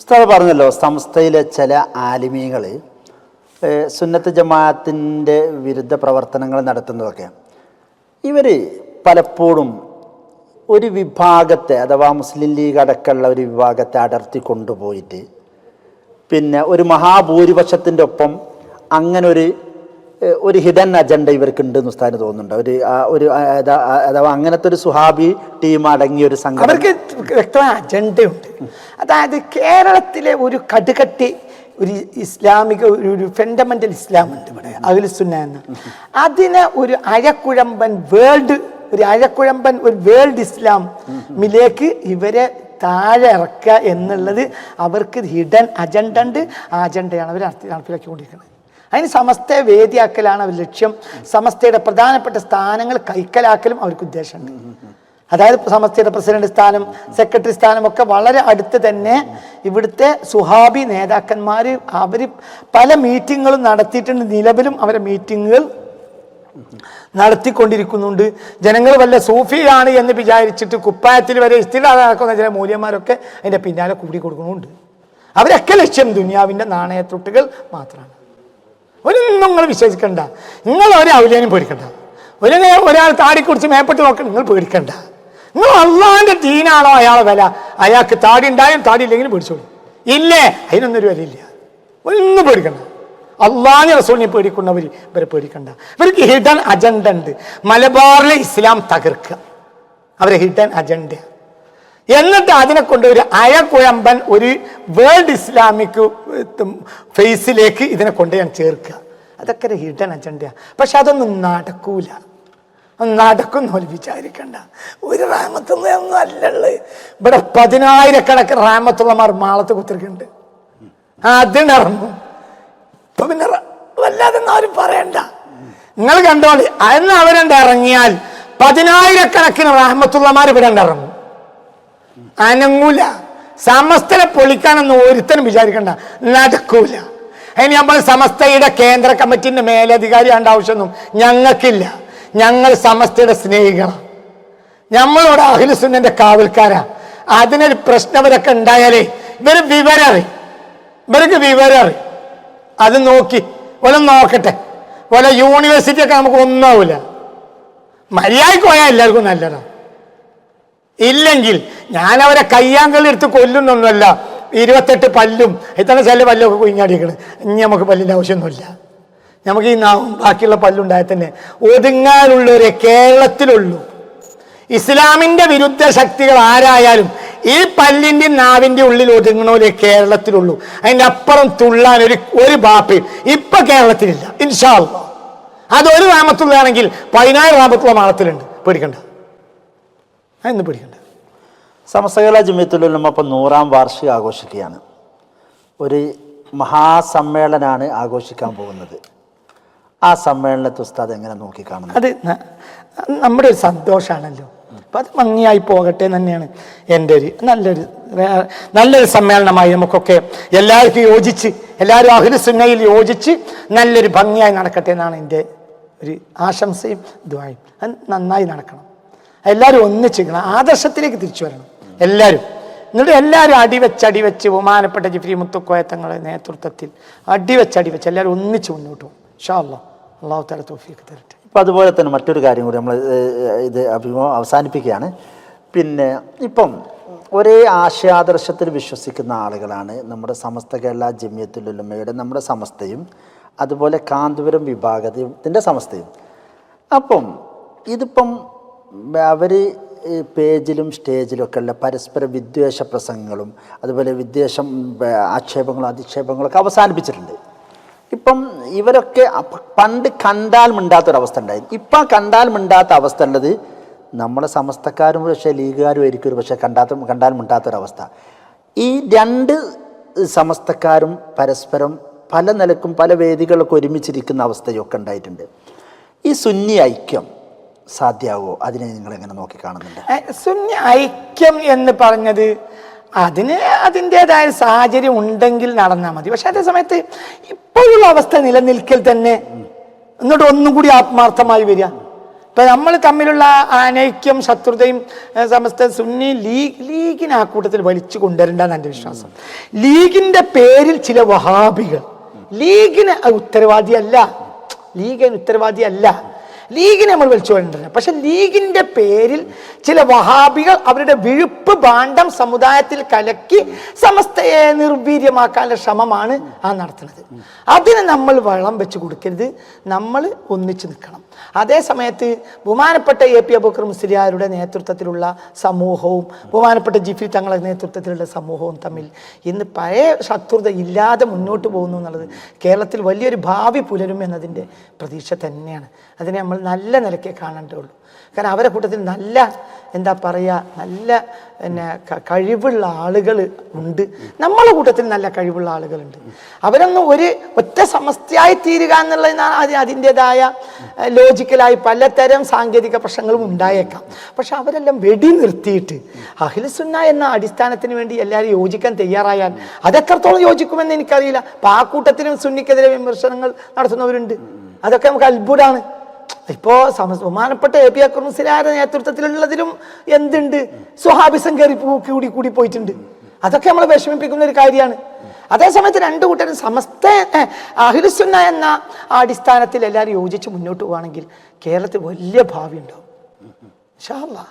ഉസ്താദ് പറഞ്ഞല്ലോ സംസ്ഥയിലെ ചില ആലിമീകൾ സുന്നത്ത് ജമാഅത്തിന്റെ വിരുദ്ധ പ്രവർത്തനങ്ങൾ നടത്തുന്നതൊക്കെ. ഇവർ പലപ്പോഴും ഒരു വിഭാഗത്തെ അഥവാ മുസ്ലിം ലീഗ് അടക്കമുള്ള ഒരു വിഭാഗത്തെ അടർത്തി കൊണ്ടുപോയിട്ട് പിന്നെ ഒരു മഹാഭൂരിപക്ഷത്തിന്റെ ഒപ്പം അങ്ങനെ ഒരു ഒരു ഹിഡൻ അജണ്ട ഇവർക്ക് ഉണ്ട് ഉസ്താദിന് തോന്നുന്നുണ്ട്. ഒരു ഒരു അഥവാ അങ്ങനത്തെ ഒരു സുഹാബി ടീം അടങ്ങിയ ഒരു സംഘം അവർക്ക് വ്യക്തമായ അജണ്ടയുണ്ട്. അതായത് കേരളത്തിലെ ഒരു കടുകട്ടി ഒരു ഇസ്ലാമിക ഒരു ഫണ്ടമെന്റൽ ഇസ്ലാം ഉണ്ട് ഇവിടെ അഖിലുസുന്ന എന്ന്. അതിന് ഒരു അഴക്കുഴമ്പൻ വേൾഡ് ഒരു അഴക്കുഴമ്പൻ ഒരു വേൾഡ് ഇസ്ലാം മിലേക്ക് ഇവരെ താഴെ ഇറക്കുക എന്നുള്ളത് അവർക്ക് ഹിഡൻ അജണ്ട ഉണ്ട്. ആ അജണ്ടയാണ് അവർ നടപ്പിലാക്കിക്കൊണ്ടിരിക്കുന്നത്. അതിന് സമസ്തയെ വേദിയാക്കലാണ് അവർ ലക്ഷ്യം. സമസ്തയുടെ പ്രധാനപ്പെട്ട സ്ഥാനങ്ങൾ കൈക്കലാക്കലും അവർക്ക് ഉദ്ദേശമുണ്ട്. അതായത് സമസ്തയുടെ പ്രസിഡന്റ് സ്ഥാനം സെക്രട്ടറി സ്ഥാനം ഒക്കെ വളരെ അടുത്ത് തന്നെ ഇവിടുത്തെ സുഹാബി നേതാക്കന്മാർ അവർ പല മീറ്റിങ്ങുകളും നടത്തിയിട്ടുണ്ട്. നിലവിലും അവരെ മീറ്റിങ്ങുകൾ നടത്തിക്കൊണ്ടിരിക്കുന്നുണ്ട്. ജനങ്ങൾ വല്ല സൂഫിയാണ് എന്ന് വിചാരിച്ചിട്ട് കുപ്പായത്തിൽ വരെ ഇസ്തിലാതെ നടക്കുന്ന ചില മൂല്യന്മാരൊക്കെ അതിന്റെ പിന്നാലെ കൂടി കൊടുക്കുന്നുണ്ട്. അവരൊക്കെ ലക്ഷ്യം ദുനിയാവിന്റെ നാണയത്തൊട്ടുകൾ മാത്രമാണ്. ഒന്നും നിങ്ങൾ വിശ്വസിക്കണ്ട. നിങ്ങൾ ഒരു ഔലിയാനും പേടിക്കണ്ട. ഒരു ഒരാൾ താടിക്കുറിച്ച് മേപ്പെട്ട് നോക്കണം നിങ്ങൾ പേടിക്കണ്ട. നിങ്ങൾ അള്ളാന്റെ ദീനാണോ അയാളെ വില? അയാൾക്ക് താടി ഉണ്ടായും താടി ഇല്ലെങ്കിലും പേടിച്ചോളൂ. ഇല്ലേ? അതിനൊന്നും ഒരു വിലയില്ല. ഒന്നും പേടിക്കണ്ട. അള്ളാഹിനെ റസൂലിനെ പേടിക്കുന്നവർ ഇവരെ പേടിക്കണ്ട. ഇവർക്ക് ഹിഡൻ അജണ്ട ഉണ്ട്. മലബാറിലെ ഇസ്ലാം തകർക്കുക. അവരെ ഹിഡൻ അജണ്ട എന്നിട്ട് അതിനെ കൊണ്ട് ഒരു അഴകുഴമ്പൻ ഒരു വേൾഡ് ഇസ്ലാമിക് ഫേസിലേക്ക് ഇതിനെ കൊണ്ട് ഞാൻ ചേർക്കുക. അതൊക്കെ ഒരു ഹിഡൻ അജണ്ടയാണ് പക്ഷെ അതൊന്നും നടക്കൂല. നടക്കും പോലെ വിചാരിക്കണ്ട. ഒരു റാമത്തുള്ളൊന്നും അല്ലുള്ളത് ഇവിടെ പതിനായിരക്കണക്കിന് റാമത്തുള്ളമാർ മാളത്ത് കുത്തിരിക്കുന്നുണ്ട്. അതിനിറങ്ങും. ഇപ്പൊ പിന്നെ വല്ലാതെ ആരും പറയണ്ട. നിങ്ങൾ കണ്ടോളി. അന്ന് അവരുണ്ട് ഇറങ്ങിയാൽ പതിനായിരക്കണക്കിന് റാമത്തുള്ളമാർ ഇവിടെ ഇറങ്ങും. അനങ്ങൂല. സമസ്തനെ പൊളിക്കാനൊന്നും ഒരുത്തനും വിചാരിക്കണ്ട. നടക്കൂല. അതിന് നമ്മൾ സമസ്തയുടെ കേന്ദ്ര കമ്മിറ്റിന്റെ മേലധികാരി ആണ്ട ആവശ്യമൊന്നും ഞങ്ങൾക്കില്ല. ഞങ്ങൾ സമസ്തയുടെ സ്നേഹികളാണ് നമ്മളോട് അഖിലുസുന്നന്റെ കാവൽക്കാരാ. അതിനൊരു പ്രശ്നവരൊക്കെ ഉണ്ടായാലേ ഇവർ വിവരറി ഇവർക്ക് വിവരറി അത് നോക്കി ഓല നോക്കട്ടെ. ഓല യൂണിവേഴ്സിറ്റി ഒക്കെ നമുക്ക് ഒന്നാവൂല. മര്യാദയ്ക്ക് പോയാൽ എല്ലാവർക്കും നല്ലതാണ് ഇല്ലെങ്കിൽ ഞാൻ അവരെ കയ്യാങ്കളി എടുത്ത് കൊല്ലുന്നൊന്നുമല്ല. ഇരുപത്തെട്ട് പല്ലും ഇത്ര ചില പല്ലൊക്കെ കുഞ്ഞാടിക്കണ്. ഇനി നമുക്ക് പല്ലിന്റെ ആവശ്യമൊന്നുമില്ല. നമുക്ക് ഈ നാവും ബാക്കിയുള്ള പല്ലുണ്ടായ തന്നെ ഒതുങ്ങാനുള്ളവരെ കേരളത്തിലുള്ളൂ. ഇസ്ലാമിന്റെ വിരുദ്ധ ശക്തികൾ ആരായാലും ഈ പല്ലിന്റെ നാവിന്റെ ഉള്ളിൽ ഒതുങ്ങണവരെ കേരളത്തിലുള്ളൂ. അതിന്റെ അപ്പുറം തുള്ളാൻ ഒരു ഒരു ബാപ്പി ഇപ്പം കേരളത്തിലില്ല. ഇൻഷാല്ല അതൊരു രാമത്തുള്ളതാണെങ്കിൽ പതിനായിരം രാമത്തുള്ള മാളത്തിലുണ്ട്. പേടിക്കണ്ട. അതൊന്നും പേടിക്കണ്ട? സമസ്തകല ജമിയത്തുലുലമ ഇപ്പം നൂറാം വാർഷികം ആഘോഷിക്കുകയാണ്. ഒരു മഹാസമ്മേളനമാണ് ആഘോഷിക്കാൻ പോകുന്നത്. ആ സമ്മേളനത്തെ ഉസ്താദ് എങ്ങനെ നോക്കിക്കാണുന്നു അത് നമ്മുടെ ഒരു സന്തോഷമാണല്ലോ അപ്പം അത് ഭംഗിയായി പോകട്ടെ എന്ന് തന്നെയാണ് എന്റെ ഒരു നല്ലൊരു നല്ലൊരു സമ്മേളനമായി നമുക്കൊക്കെ എല്ലാവർക്കും യോജിച്ച് എല്ലാവരും അഖില സുന്നയിൽ യോജിച്ച് നല്ലൊരു ഭംഗിയായി നടക്കട്ടെ എന്നാണ് എന്റെ ഒരു ആശംസയും ഇതുമായി അത് നന്നായി നടക്കണം. എല്ലാവരും ഒന്നിച്ചിരിക്കണം. ആദർശത്തിലേക്ക് തിരിച്ചു വരണം. എല്ലാവരും എന്നിട്ട് എല്ലാവരും അടിവെച്ച് അടിവെച്ച് ബഹുമാനപ്പെട്ട ജിഫ്രി മുത്തുക്കോയത്തങ്ങളുടെ നേതൃത്വത്തിൽ അടിവെച്ച് അടിവെച്ച് എല്ലാവരും ഒന്നിച്ച് മുന്നോട്ട് പോകും. ഷാ അള്ളാഹ് അള്ളാഹു തല തോഫിയൊക്കെ തരട്ടെ. ഇപ്പം അതുപോലെ തന്നെ മറ്റൊരു കാര്യം കൂടി നമ്മൾ ഇത് അഭിമുഖം അവസാനിപ്പിക്കുകയാണ്. പിന്നെ ഇപ്പം ഒരേ ആശയാദർശത്തിൽ വിശ്വസിക്കുന്ന ആളുകളാണ് നമ്മുടെ സമസ്ത കേരള ജമിയത്തുലുലമയുടെ നമ്മുടെ സമസ്തയും അതുപോലെ കാന്തപുരം വിഭാഗത്തിന്റെ സമസ്തയും. അപ്പം ഇതിപ്പം അവർ പേജിലും സ്റ്റേജിലും ഒക്കെ ഉള്ള പരസ്പര വിദ്വേഷ പ്രസംഗങ്ങളും അതുപോലെ വിദ്വേഷം ആക്ഷേപങ്ങളും അധിക്ഷേപങ്ങളൊക്കെ അവസാനിപ്പിച്ചിട്ടുണ്ട്. ഇപ്പം ഇവരൊക്കെ പണ്ട് കണ്ടാൽ മിണ്ടാത്തൊരവസ്ഥ ഉണ്ടായിരുന്നു ഇപ്പം കണ്ടാൽ മിണ്ടാത്ത അവസ്ഥ ഉള്ളത് നമ്മളെ സമസ്തക്കാരും പക്ഷേ ലീഗുകാരും ആയിരിക്കും ഒരു പക്ഷേ കണ്ടാത്ത കണ്ടാൽ മിണ്ടാത്തൊരവസ്ഥ ഈ രണ്ട് സമസ്തക്കാരും പരസ്പരം പല നിലക്കും പല വേദികളൊക്കെ ഒരുമിച്ചിരിക്കുന്ന അവസ്ഥയൊക്കെ ഉണ്ടായിട്ടുണ്ട്. ഈ സുന്നി ഐക്യം സാധ്യമാവോ അതിനെ നിങ്ങൾ എങ്ങനെ നോക്കി കാണുന്നുണ്ട് സുന്നി ഐക്യം എന്ന് പറഞ്ഞത് അതിന് അതിന്റെതായ സാഹചര്യം ഉണ്ടെങ്കിൽ നടന്നാൽ മതി. പക്ഷെ അതേ സമയത്ത് ഇപ്പോഴുള്ള അവസ്ഥ നിലനിൽക്കൽ തന്നെ എന്നിട്ട് ഒന്നും കൂടി ആത്മാർത്ഥമായി വരിക. ഇപ്പൊ നമ്മൾ തമ്മിലുള്ള അനൈക്യം ശത്രുതയും സമസ്ത സുന്നി ലീഗ് ലീഗിനെ ആ കൂട്ടത്തിൽ വലിച്ചു കൊണ്ടുവരണ്ടെന്ന് എന്റെ വിശ്വാസം. ലീഗിന്റെ പേരിൽ ചില വഹാബികൾ ലീഗിന് ഉത്തരവാദിയല്ല. ലീഗിന് ഉത്തരവാദിയല്ല. ലീഗിനെ നമ്മൾ വിളിച്ചു കൊണ്ടിരുന്നത് പക്ഷെ ലീഗിന്റെ പേരിൽ ചില വഹാബികൾ അവരുടെ വിഴുപ്പ് ഭാണ്ഡം സമുദായത്തിൽ കലക്കി സമസ്തയെ നിർവീര്യമാക്കാനുള്ള ശ്രമമാണ് ആ നടത്തുന്നത്. അതിന് നമ്മൾ വളം വെച്ച് കൊടുക്കരുത്. നമ്മൾ ഒന്നിച്ചു നിൽക്കണം. അതേ സമയത്ത് ബഹുമാനപ്പെട്ട എ പി അബൂക്കർ മുസ്ലിയാരുടെ നേതൃത്വത്തിലുള്ള സമൂഹവും ബഹുമാനപ്പെട്ട ജിഫി തങ്ങളുടെ നേതൃത്വത്തിലുള്ള സമൂഹവും തമ്മിൽ ഇന്ന് പഴയ ശത്രുത ഇല്ലാതെ മുന്നോട്ട് പോകുന്നു എന്നുള്ളത് കേരളത്തിൽ വലിയൊരു ഭാവി പുലരും എന്നതിന്റെ പ്രതീക്ഷ തന്നെയാണ്. അതിനെ നമ്മൾ നല്ല നിലയ്ക്ക് കാണേണ്ടതുള്ളൂ. കാരണം അവരെ കൂട്ടത്തിൽ നല്ല എന്താ പറയുക നല്ല പിന്നെ കഴിവുള്ള ആളുകൾ ഉണ്ട്. നമ്മളെ കൂട്ടത്തിൽ നല്ല കഴിവുള്ള ആളുകളുണ്ട്. അവരൊന്നും ഒരു ഒറ്റ സമസ്തയായി തീരുക എന്നുള്ളതിനാണ് അത് അതിന്റെതായ ലോജിക്കലായി പലതരം സാങ്കേതിക പ്രശ്നങ്ങളും ഉണ്ടായേക്കാം. പക്ഷെ അവരെല്ലാം വെടി നിർത്തിയിട്ട് അഖിലസുന്ന എന്ന അടിസ്ഥാനത്തിന് വേണ്ടി എല്ലാവരും യോജിക്കാൻ തയ്യാറായാൽ അതെത്രത്തോളം യോജിക്കുമെന്ന് എനിക്കറിയില്ല. അപ്പം ആ കൂട്ടത്തിനും സുന്നിക്കെതിരെ വിമർശനങ്ങൾ നടത്തുന്നവരുണ്ട്. അതൊക്കെ നമുക്ക് അത്ഭുതമാണ് ഇപ്പോ സമ- ബഹുമാനപ്പെട്ട എ പി അക്രമസിലാരുടെ നേതൃത്വത്തിലുള്ളതിലും എന്തുണ്ട്? സ്വഹാബിസം കയറി കൂടി കൂടി പോയിട്ടുണ്ട്. അതൊക്കെ നമ്മളെ വിഷമിപ്പിക്കുന്ന ഒരു കാര്യമാണ്. അതേസമയത്ത് രണ്ടു കൂട്ടരും സമസ്ത അഹിലുസുന്ന എന്ന അടിസ്ഥാനത്തിൽ എല്ലാവരും യോജിച്ച് മുന്നോട്ട് പോവുകയാണെങ്കിൽ കേരളത്തിൽ വലിയ ഭാവി ഉണ്ടാവും അല്ലാ